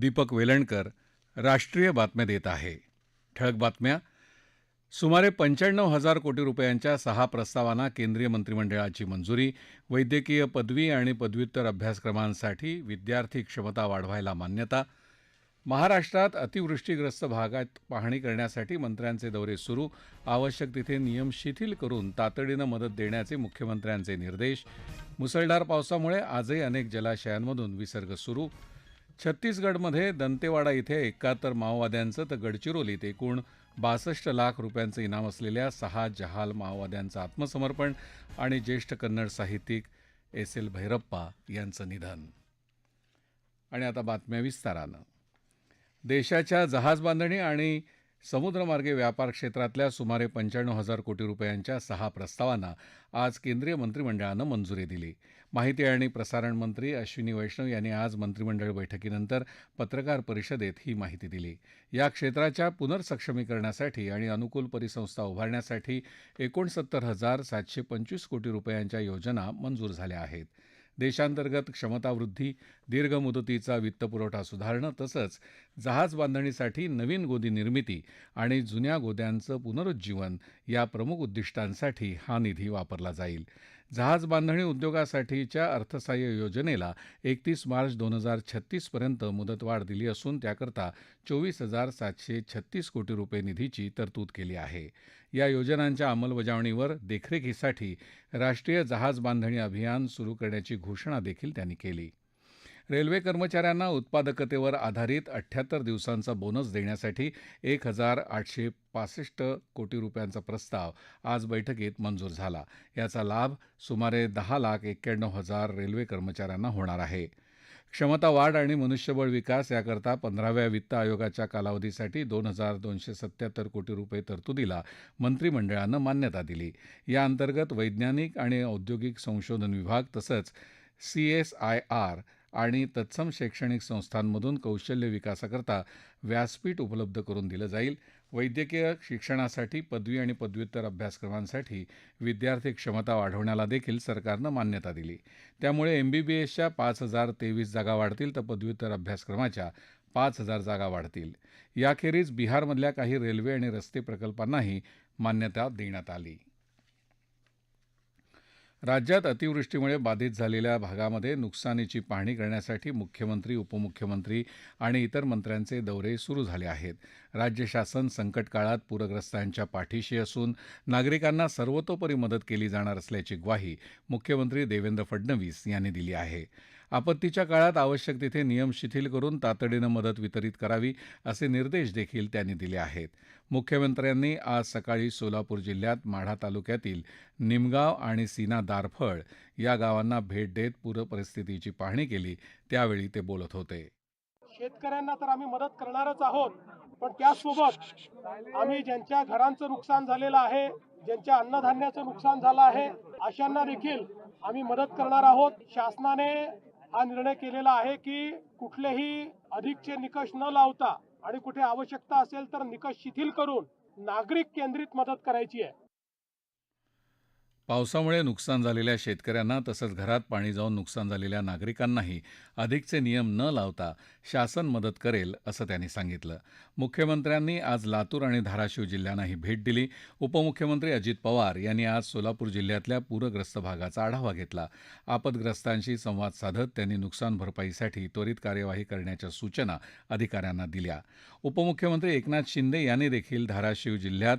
दीपक वेलणकर राष्ट्रीय बातम्या देत आहे. ठळक बातम्या. सुमारे पंच्याण्णव हजार कोटी रुपयांच्या सहा प्रस्तावांना केंद्रीय मंत्रिमंडळाची मंजुरी वैद्यकीय पदवी आणि पदव्युत्तर अभ्यासक्रमांसाठी विद्यार्थी क्षमता वाढवायला मान्यता. महाराष्ट्रात अतिवृष्टीग्रस्त भागात पाहणी करण्यासाठी मंत्र्यांचे दौरे सुरू. आवश्यक तिथे नियम शिथिल करून तातडीनं मदत देण्याचे मुख्यमंत्र्यांचे निर्देश. मुसळधार पावसामुळे आजही अनेक जलाशयांमधून विसर्ग सुरू. छत्तीसगडमध्ये दंतेवाडा इथे एकाहत्तर माओवाद्यांचं तर गडचिरोलीत एकूण बासष्ट लाख रुपयांचं इनाम असलेल्या सहा जहाल माओवाद्यांचं आत्मसमर्पण आणि ज्येष्ठ कन्नड साहित्यिक एस एल भैरप्पा यांचं निधन. आणि आता बातम्या विस्तारानं. देशाच्या जहाजबांधणी आणि समुद्रमार्गे व्यापार क्षेत्रातल्या सुमारे पंच्याण्णव हजार कोटी रुपयांच्या सहा प्रस्तावांना आज केंद्रीय मंत्रिमंडळानं मंजुरी दिली. माहिती आणि प्रसारण मंत्री अश्विनी वैष्णव यांनी आज मंत्रिमंडळ बैठकीनंतर पत्रकार परिषदेत ही माहिती दिली. या क्षेत्राच्या पुनर्सक्षमीकरणासाठी आणि अनुकूल परिसंस्था उभारण्यासाठी एकोणसत्तर हजार सातशे पंचवीस कोटी रुपयांच्या योजना मंजूर झाल्या आहेत. देशांतर्गत क्षमतावृद्धी दीर्घ मुदतीचा वित्तपुरवठा सुधारणं तसंच जहाज बांधणीसाठी नवीन गोदी निर्मिती आणि जुन्या गोद्यांचं पुनरुज्जीवन या प्रमुख उद्दिष्टांसाठी हा निधी वापरला जाईल. जहाज बांधणी उद्योगासाठीच्या अर्थसहाय्य योजनेला एकतीस मार्च दोन हजार छत्तीसपर्यंत मुदतवाढ दिली असून त्याकरता चोवीस हजार सातशे छत्तीस कोटी रुपये निधीची तरतूद केली आहे. या योजनांच्या अंमलबजावणीवर देखरेखीसाठी राष्ट्रीय जहाज बांधणी अभियान सुरू करण्याची घोषणा देखील त्यांनी केली. रेल्वे कर्मचाऱ्यांना उत्पादकतेवर आधारित अठ्ठ्याहत्तर दिवसांचा बोनस देण्यासाठी एक हजार आठशे पासष्ट कोटी रुपयांचा प्रस्ताव आज बैठकीत मंजूर झाला. याचा लाभ सुमारे दहा लाख एक्क्याण्णव हजार रेल्वे कर्मचाऱ्यांना होणार आहे. क्षमता वाढ आणि मनुष्यबळ विकास याकरता पंधराव्या वित्त आयोगाच्या कालावधीसाठी दोन हजार दोनशे सत्याहत्तर कोटी रुपये तरतुदीला मंत्रिमंडळानं मान्यता दिली. या अंतर्गत वैज्ञानिक आणि औद्योगिक संशोधन विभाग तसंच सी एस आय आर आणि तत्सम शैक्षणिक संस्थांमधून कौशल्य विकासाकरता व्यासपीठ उपलब्ध करून दिलं जाईल. वैद्यकीय शिक्षणासाठी पदवी आणि पदव्युत्तर अभ्यासक्रमांसाठी विद्यार्थी क्षमता वाढवण्याला देखील सरकारनं मान्यता दिली. त्यामुळे एमबीबीएसच्या पाच हजार तेवीस जागा वाढतील तर पदव्युत्तर अभ्यासक्रमाच्या पाच हजार जागा वाढतील. याखेरीज बिहारमधल्या काही रेल्वे आणि रस्ते प्रकल्पांनाही मान्यता देण्यात आली. राज्यात अतिवृष्टीमुळे बाधित झालेल्या भागामध्ये नुकसानीची पाहणी करण्यासाठी मुख्यमंत्री उपमुख्यमंत्री आणि इतर मंत्र्यांचे दौरे सुरू झाले आहेत. राज्य शासन संकटकाळात पूरग्रस्तांच्या पाठीशी असून नागरिकांना सर्वतोपरी मदत केली जाणार असल्याची ग्वाही मुख्यमंत्री देवेंद्र फडणवीस यांनी दिली आहे. आपत्तीच्या काळात आवश्यक तिथे नियम शिथिल करून तातडीनं मदत वितरित करावी असे निर्देश देखील त्यांनी दिले आहेत. मुख्यमंत्र्यांनी आज सकाळी सोलापूर जिल्ह्यात माढा तालुक्यातील निमगाव आणि सीना दारफळ या गावांना भेट देत पूरपरिस्थितीची पाहणी केली. त्यावेळी ते बोलत होते. शेतकऱ्यांना तर आम्ही मदत करणारच आहोत पण त्याचसोबत आम्ही ज्यांच्या घरांचं नुकसान झालेलं आहे ज्यांच्या अन्नधान्याचं नुकसान झालं आहे अशांना देखील आम्ही मदत करणार आहोत. शासनाने हा निर्णय केलेला आहे की कुठलेही अधिकचे निकष न लावता आणि कुठे आवश्यकता असेल तर निकष शिथिल करून नागरिक केंद्रित मदत करायची आहे. पावसामुळे नुकसान झालेल्या शेतकऱ्यांना तसंच घरात पाणी जाऊन नुकसान झालेल्या नागरिकांनाही अधिकचे नियम न लावता शासन मदत करेल असं त्यांनी सांगितलं. मुख्यमंत्र्यांनी आज लातूर आणि धाराशिव जिल्ह्यांनाही भेट दिली. उपमुख्यमंत्री अजित पवार यांनी आज सोलापूर जिल्ह्यातल्या पूरग्रस्त भागाचा आढावा घेतला. आपदग्रस्तांशी संवाद साधत त्यांनी नुकसान भरपाईसाठी त्वरित कार्यवाही करण्याच्या सूचना अधिकाऱ्यांना दिल्या. उपमुख्यमंत्री एकनाथ शिंदे यांनी देखील धाराशिव जिल्ह्यात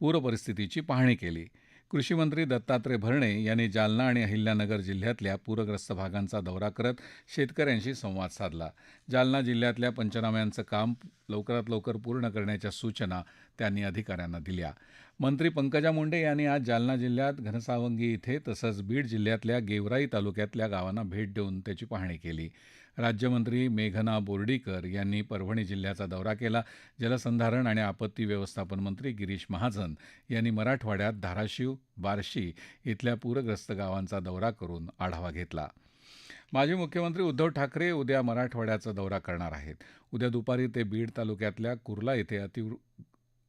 पूरपरिस्थितीची पाहणी केली. कृषीमंत्री दत्तात्रय भरणे यांनी जालना आणि अहिल्यानगर जिल्ह्यातल्या पूरग्रस्त भागांचा दौरा करत शेतकऱ्यांशी संवाद साधला. जालना जिल्ह्यातल्या पंचनाम्यांचं काम लवकरात लवकर पूर्ण करण्याच्या सूचना त्यांनी अधिकाऱ्यांना दिल्या. मंत्री पंकजा मुंडे यांनी आज जालना जिल्ह्यात घनसावंगी इथे तसंच बीड जिल्ह्यातल्या गेवराई तालुक्यातल्या गावांना भेट देऊन त्याची पाहणी केली. राज्यमंत्री मेघना बोर्डीकर यांनी परभणी जिल्ह्याचा दौरा केला. जलसंधारण आणि आपत्ती व्यवस्थापन मंत्री गिरीश महाजन यांनी मराठवाड्यात धाराशिव बार्शी इथल्या पूरग्रस्त गावांचा दौरा करून आढावा घेतला. माजी मुख्यमंत्री उद्धव ठाकरे उद्या मराठवाड्याचा दौरा करणार आहेत. उद्या दुपारी ते बीड तालुक्यातल्या कुर्ला इथे अतिवृ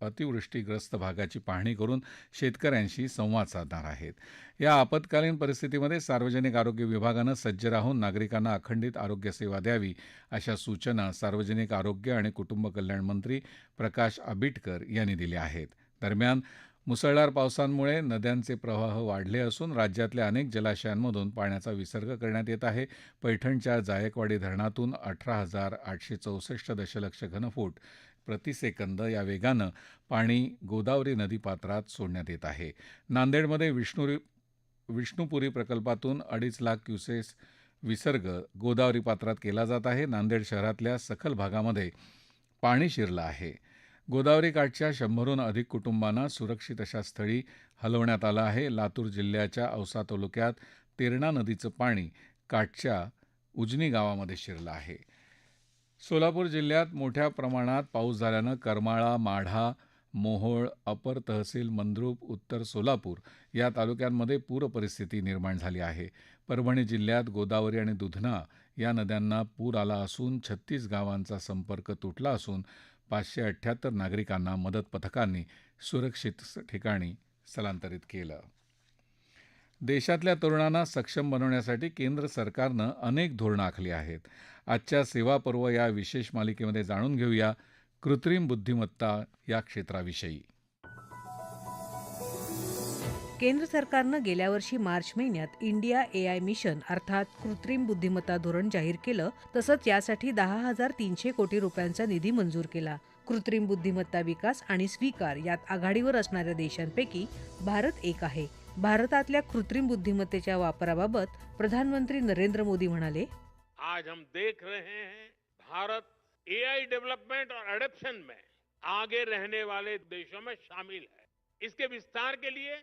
अतिवृष्टीग्रस्त भागाची पाहणी करून शेतकऱ्यांशी संवाद साधणार आहेत. या आपत्कालीन परिस्थितीमध्ये सार्वजनिक आरोग्य विभागानं सज्ज राहून नागरिकांना अखंडित आरोग्य सेवा द्यावी अशा सूचना सार्वजनिक आरोग्य आणि कुटुंब कल्याण मंत्री प्रकाश आबिटकर यांनी दिल्या आहेत. दरम्यान मुसळधार पावसांमुळे नद्यांचे प्रवाह वाढले असून राज्यातल्या अनेक जलाशयांमधून पाण्याचा विसर्ग करण्यात येत आहे. पैठणच्या जायकवाडी धरणातून अठरा हजार आठशे चौसष्ट दशलक्ष घनफूट प्रतिसेकंद या वेगानं पाणी गोदावरी नदीपात्रात सोडण्यात येत आहे. नांदेडमध्ये विष्णुरी विष्णुपुरी प्रकल्पातून अडीच लाख क्युसेस विसर्ग गोदावरी पात्रात केला जात आहे. नांदेड शहरातल्या सखल भागामध्ये पाणी शिरलं आहे. गोदावरी काठच्या शंभरहून अधिक कुटुंबांना सुरक्षित अशा स्थळी हलवण्यात आलं आहे. लातूर जिल्ह्याच्या औसा तालुक्यात तेरणा नदीचं पाणी काठच्या उजनी गावामध्ये शिरलं आहे. सोलापूर जिल्ह्यात मोठ्या प्रमाणात पाऊस झाल्यानं करमाळा माढा मोहोळ अपर तहसील मंद्रुप उत्तर सोलापूर या तालुक्यांमध्ये पूरपरिस्थिती निर्माण झाली आहे. परभणी जिल्ह्यात गोदावरी आणि दुधना या नद्यांना पूर आला असून छत्तीस गावांचा संपर्क तुटला असून पाचशे अठ्ठ्याहत्तर नागरिकांना मदत पथकांनी सुरक्षित ठिकाणी स्थलांतरित केलं. देशातल्या तरुणांना सक्षम बनवण्यासाठी केंद्र सरकारनं अनेक धोरणं आखली आहेत. आजच्या सेवापर्व या विशेष मालिकेमध्ये जाणून घेऊया कृत्रिम बुद्धिमत्ता या क्षेत्राविषयी. केंद्र सरकारनं गेल्या वर्षी मार्च महिन्यात इंडिया ए आय मिशन अर्थात कृत्रिम बुद्धिमत्ता धोरण जाहीर केलं तसंच यासाठी दहा हजार तीनशे कोटी रुपयांचा निधी मंजूर केला. कृत्रिम बुद्धिमत्ता विकास आणि स्वीकार यात आघाडीवर असणाऱ्या देशांपैकी भारत एक आहे. भारतातल्या कृत्रिम बुद्धिमत्तेच्या वापराबाबत प्रधानमंत्री नरेंद्र मोदी म्हणाले आज हम देख रहे हैं भारत एआई डेवलपमेंट और एडप्शन में आगे रहने वाले देशों में शामिल है। इसके विस्तार के लिए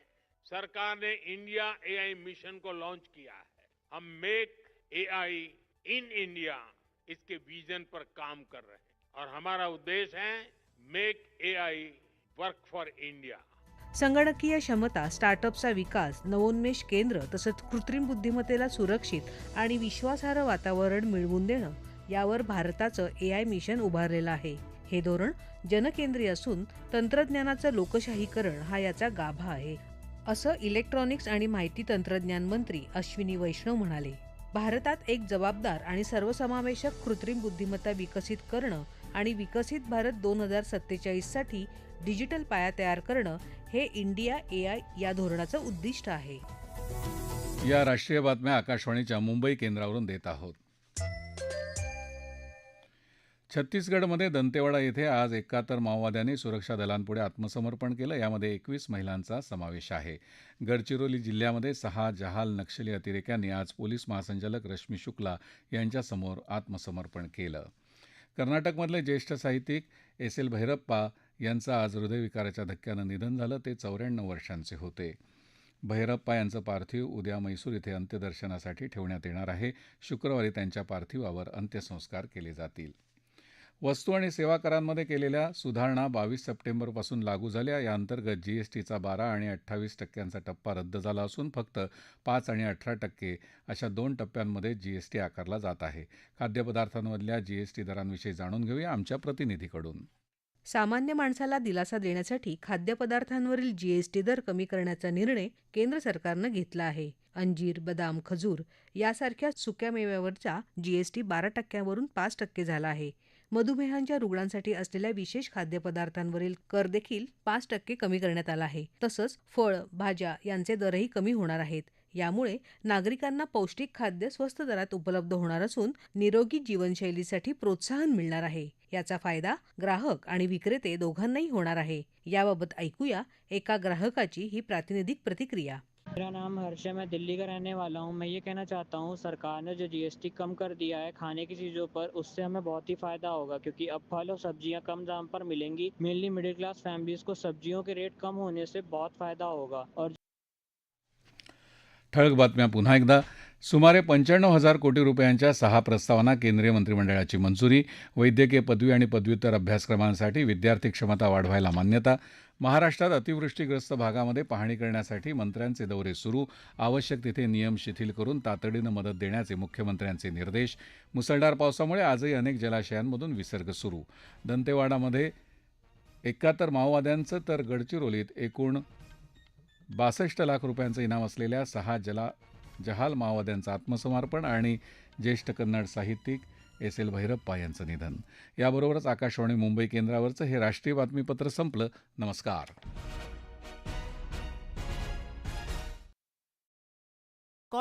सरकार ने इंडिया एआई मिशन को लॉन्च किया है। हम मेक एआई इन इंडिया इसके विजन पर काम कर रहे हैं। और हमारा उद्देश्य है make AI work for India संगणकीय क्षमता स्टार्टअपचा विकास नवोन्मेष केंद्र तसंच कृत्रिम बुद्धिमत्तेला सुरक्षित आणि विश्वासार्ह वातावरण मिळवून देणं यावर भारताचं ए आय मिशन उभारलेलं आहे. हे धोरण जनकेंद्रीय असून तंत्रज्ञानाचं लोकशाहीकरण हा याचा गाभा आहे असं इलेक्ट्रॉनिक्स आणि माहिती तंत्रज्ञान मंत्री अश्विनी वैष्णव म्हणाले. भारतात एक जबाबदार आणि सर्वसमावेशक कृत्रिम बुद्धिमत्ता विकसित करणं आणि विकसित भारत दोन हजार सत्तेचाळीससाठी डिजिटल पाया तयार करणं हे इंडिया ए आय या धोरणाचं उद्दिष्ट आहे. या राष्ट्रीय बातम्या आकाशवाणीच्या मुंबई केंद्रावरून देत आहोत. छत्तीसगडमध्ये दंतेवाडा येथे आज एकाहत्तर माओवाद्यांनी सुरक्षा दलांपुढे आत्मसमर्पण केलं. यामध्ये एकवीस महिलांचा समावेश आहे. गडचिरोली जिल्ह्यामध्ये सहा जहाल नक्षली अतिरेक्यांनी आज पोलीस महासंचालक रश्मी शुक्ला यांच्यासमोर आत्मसमर्पण केलं. कर्नाटकमधले ज्येष्ठ साहित्यिक एस एल भैरप्पा यांचं आज हृदयविकाराच्या धक्क्यानं निधन झालं ते चौऱ्याण्णव वर्षांचे होते. भैरप्पा यांचं पार्थिव उद्या मैसूर इथे अंत्यदर्शनासाठी ठेवण्यात येणार आहे. शुक्रवारी त्यांच्या पार्थिवावर अंत्यसंस्कार केले जातील. वस्तू आणि सेवा करांमध्ये केलेल्या सुधारणा बावीस सप्टेंबरपासून लागू झाल्या. या अंतर्गत जीएसटीचा बारा आणि अठ्ठावीस टक्क्यांचा टप्पा रद्द झाला असून फक्त पाच आणि अठरा टक्के अशा दोन टप्प्यांमध्ये जीएसटी आकारला जात आहे. खाद्यपदार्थांमधल्या जीएसटी दरांविषयी जाणून घेऊया आमच्या प्रतिनिधीकडून. सामान्य माणसाला दिलासा देण्यासाठी खाद्यपदार्थांवरील जीएसटी दर कमी करण्याचा निर्णय केंद्र सरकारनं घेतला आहे. अंजीर बदाम खजूर यासारख्या सुक्या मेव्यावरचा जीएसटी बारा टक्क्यावरून पाच टक्के झाला आहे. मधुमेहांच्या रुग्णांसाठी असलेल्या विशेष खाद्यपदार्थांवरील कर देखील पाच टक्के कमी करण्यात आला आहे. तसंच फळ भाज्या यांचे दरही कमी होणार आहेत. यामुळे नागरिकांना पौष्टिक खाद्य स्वस्त दरात उपलब्ध होणार असून निरोगी जीवनशैलीसाठी प्रोत्साहन मिळणार आहे. याचा फायदा ग्राहक आणि विक्रेते दोघांनाही होणार आहे. याबाबत ऐकूया एका ग्राहकाची ही प्रातिनिधिक प्रतिक्रिया. मेरा नाम हर्ष है, मैं दिल्ली का रहने वाला हूँ। मैं ये कहना चाहता हूँ, सरकार ने जो जीएसटी कम कर दिया है खाने की चीज़ों पर, उससे हमें बहुत ही फ़ायदा होगा, क्योंकि अब फल और सब्ज़ियाँ कम दाम पर मिलेंगी। मेनली मिडिल क्लास फैमिलीज़ को सब्जियों के रेट कम होने से बहुत फ़ायदा होगा। और ठळक बातम्या पुन्हा एकदा. सुमारे पंच्याण्णव हजार कोटी रुपयांच्या सहा प्रस्तावांना केंद्रीय मंत्रिमंडळाची मंजुरी वैद्यकीय पदवी आणि पदव्युत्तर अभ्यासक्रमांसाठी विद्यार्थी क्षमता वाढवायला मान्यता महाराष्ट्रात अतिवृष्टीग्रस्त भागामध्ये पाहणी करण्यासाठी मंत्र्यांचे दौरे सुरू आवश्यक तिथे नियम शिथिल करून तातडीनं मदत देण्याचे मुख्यमंत्र्यांचे निर्देश मुसळधार पावसामुळे आजही अनेक जलाशयांमधून विसर्ग सुरू. दंतेवाडामध्ये एकाहत्तर माओवाद्यांचं तर गडचिरोलीत एकूण बासष्ट लाख रुपयांचं इनाम असलेल्या सहा जला जहाल माओवाद्यांचं आत्मसमर्पण आणि ज्येष्ठ कन्नड साहित्यिक एस एल भैरप्पा यांचं निधन. याबरोबरच आकाशवाणी मुंबई केंद्रावरचं हे राष्ट्रीय बातमीपत्र संपलं. नमस्कार.